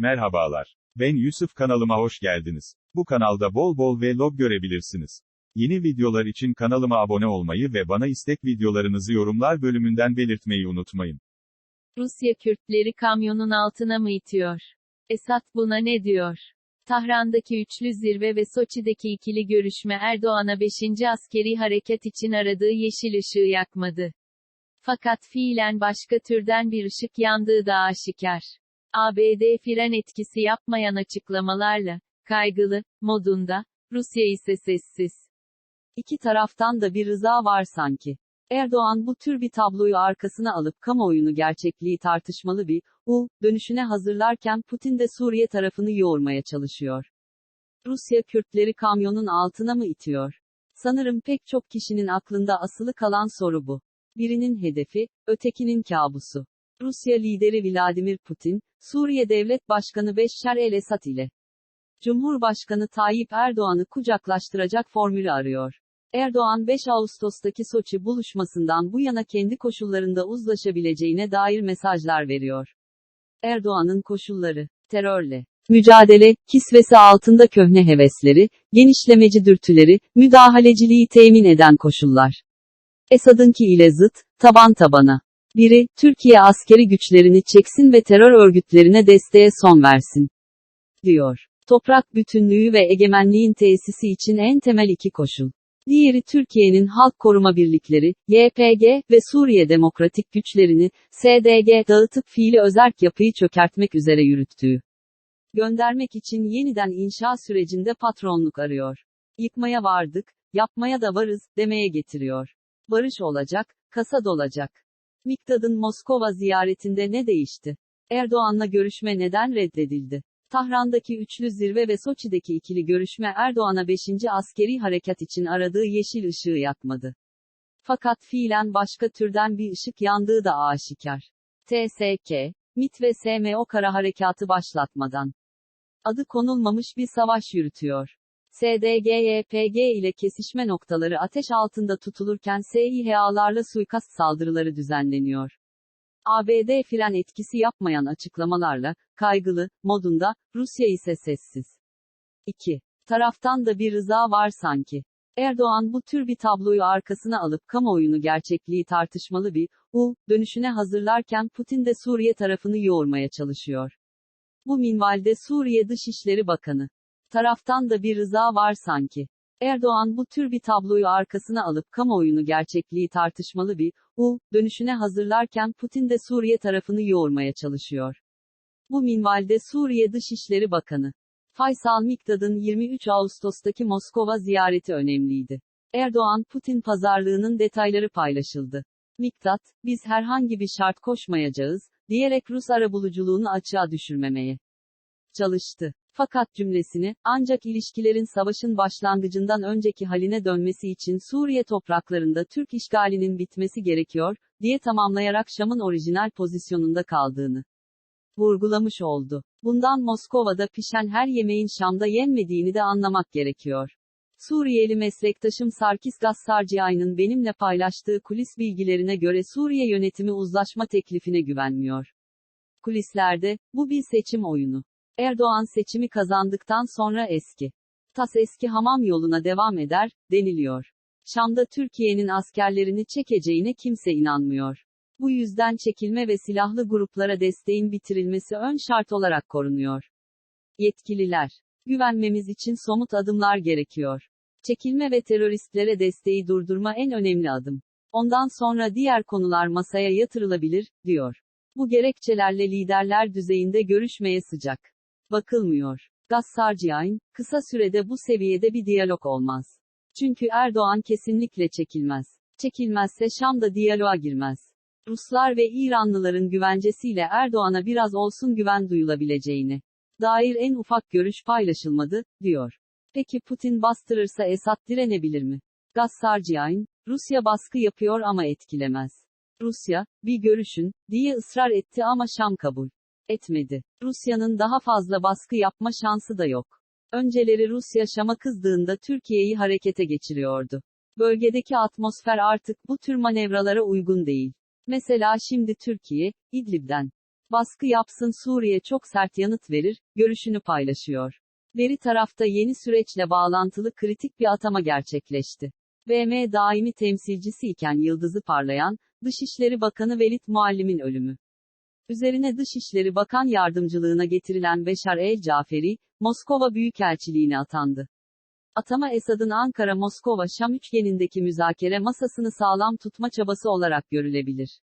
Merhabalar. Ben Yusuf kanalıma hoş geldiniz. Bu kanalda bol bol vlog görebilirsiniz. Yeni videolar için kanalıma abone olmayı ve bana istek videolarınızı yorumlar bölümünden belirtmeyi unutmayın. Rusya Kürtleri kamyonun altına mı itiyor? Esad buna ne diyor? Tahran'daki üçlü zirve ve Soçi'deki ikili görüşme Erdoğan'a 5. askeri harekat için aradığı yeşil ışığı yakmadı. Fakat fiilen başka türden bir ışık yandığı da aşikar. ABD fren etkisi yapmayan açıklamalarla, kaygılı, modunda, Rusya ise sessiz. İki taraftan da bir rıza var sanki. Erdoğan bu tür bir tabloyu arkasına alıp kamuoyunu gerçekliği tartışmalı bir U dönüşüne hazırlarken Putin de Suriye tarafını yoğurmaya çalışıyor. Rusya Kürtleri kamyonun altına mı itiyor? Sanırım pek çok kişinin aklında asılı kalan soru bu. Birinin hedefi, ötekinin kabusu. Rusya lideri Vladimir Putin, Suriye Devlet Başkanı Beşşar el-Esad ile Cumhurbaşkanı Tayyip Erdoğan'ı kucaklaştıracak formülü arıyor. Erdoğan 5 Ağustos'taki Soçi buluşmasından bu yana kendi koşullarında uzlaşabileceğine dair mesajlar veriyor. Erdoğan'ın koşulları, terörle, mücadele, kisvesi altında köhne hevesleri, genişlemeci dürtüleri, müdahaleciliği temin eden koşullar. Esad'ınki ile zıt, taban tabana. Biri, Türkiye askeri güçlerini çeksin ve terör örgütlerine desteğe son versin. Diyor. Toprak bütünlüğü ve egemenliğin tesisi için en temel iki koşul. Diğeri Türkiye'nin Halk Koruma Birlikleri, YPG ve Suriye Demokratik Güçlerini, SDG, dağıtıp fiili özerk yapıyı çökertmek üzere yürüttüğü. Göndermek için yeniden inşa sürecinde patronluk arıyor. Yıkmaya vardık, yapmaya da varız, demeye getiriyor. Barış olacak, kasa dolacak. Mikdad'ın Moskova ziyaretinde ne değişti? Erdoğan'la görüşme neden reddedildi? Tahran'daki üçlü zirve ve Soçi'deki ikili görüşme Erdoğan'a 5. askeri harekat için aradığı yeşil ışığı yakmadı. Fakat fiilen başka türden bir ışık yandığı da aşikar. TSK, MIT ve SMO kara harekatı başlatmadan adı konulmamış bir savaş yürütüyor. SDG-YPG ile kesişme noktaları ateş altında tutulurken SİHA'larla suikast saldırıları düzenleniyor. ABD fren etkisi yapmayan açıklamalarla, kaygılı, modunda, Rusya ise sessiz. 2. Taraftan da bir rıza var sanki. Erdoğan bu tür bir tabloyu arkasına alıp kamuoyunu gerçekliği tartışmalı bir U dönüşüne hazırlarken Putin de Suriye tarafını yoğurmaya çalışıyor. Bu minvalde Suriye Dışişleri Bakanı. Taraftan da bir rıza var sanki. Erdoğan bu tür bir tabloyu arkasına alıp kamuoyunu gerçekliği tartışmalı bir U dönüşüne hazırlarken Putin de Suriye tarafını yoğurmaya çalışıyor. Bu minvalde Suriye Dışişleri Bakanı Faysal Mikdad'ın 23 Ağustos'taki Moskova ziyareti önemliydi. Erdoğan-Putin pazarlığının detayları paylaşıldı. Mikdad, biz herhangi bir şart koşmayacağız, diyerek Rus arabuluculuğunu açığa düşürmemeye çalıştı. Fakat cümlesini, ancak ilişkilerin savaşın başlangıcından önceki haline dönmesi için Suriye topraklarında Türk işgalinin bitmesi gerekiyor, diye tamamlayarak Şam'ın orijinal pozisyonunda kaldığını vurgulamış oldu. Bundan Moskova'da pişen her yemeğin Şam'da yenmediğini de anlamak gerekiyor. Suriyeli meslektaşım Sarkis Gassarciay'ın benimle paylaştığı kulis bilgilerine göre Suriye yönetimi uzlaşma teklifine güvenmiyor. Kulislerde, bu bir seçim oyunu. Erdoğan seçimi kazandıktan sonra eski tas eski hamam yoluna devam eder, deniliyor. Şam'da Türkiye'nin askerlerini çekeceğine kimse inanmıyor. Bu yüzden çekilme ve silahlı gruplara desteğin bitirilmesi ön şart olarak korunuyor. Yetkililer, güvenmemiz için somut adımlar gerekiyor. Çekilme ve teröristlere desteği durdurma en önemli adım. Ondan sonra diğer konular masaya yatırılabilir, diyor. Bu gerekçelerle liderler düzeyinde görüşmeye sıcak bakılmıyor. Gassarciayn, kısa sürede bu seviyede bir diyalog olmaz. Çünkü Erdoğan kesinlikle çekilmez. Çekilmezse Şam da diyaloğa girmez. Ruslar ve İranlıların güvencesiyle Erdoğan'a biraz olsun güven duyulabileceğini dair en ufak görüş paylaşılmadı, diyor. Peki Putin bastırırsa Esad direnebilir mi? Gassarciayn, Rusya baskı yapıyor ama etkilemez. Rusya, bir görüşün, diye ısrar etti ama Şam kabul etmedi. Rusya'nın daha fazla baskı yapma şansı da yok. Önceleri Rusya Şam'a kızdığında Türkiye'yi harekete geçiriyordu. Bölgedeki atmosfer artık bu tür manevralara uygun değil. Mesela şimdi Türkiye, İdlib'den Baskı yapsın Suriye çok sert yanıt verir, görüşünü paylaşıyor. Veri tarafta yeni süreçle bağlantılı kritik bir atama gerçekleşti. BM daimi temsilcisi iken yıldızı parlayan, Dışişleri Bakanı Velit Muallim'in ölümü. Üzerine Dışişleri Bakan Yardımcılığına getirilen Beşar El Caferi, Moskova Büyükelçiliğine atandı. Atama Esad'ın Ankara-Moskova-Şam üçgenindeki müzakere masasını sağlam tutma çabası olarak görülebilir.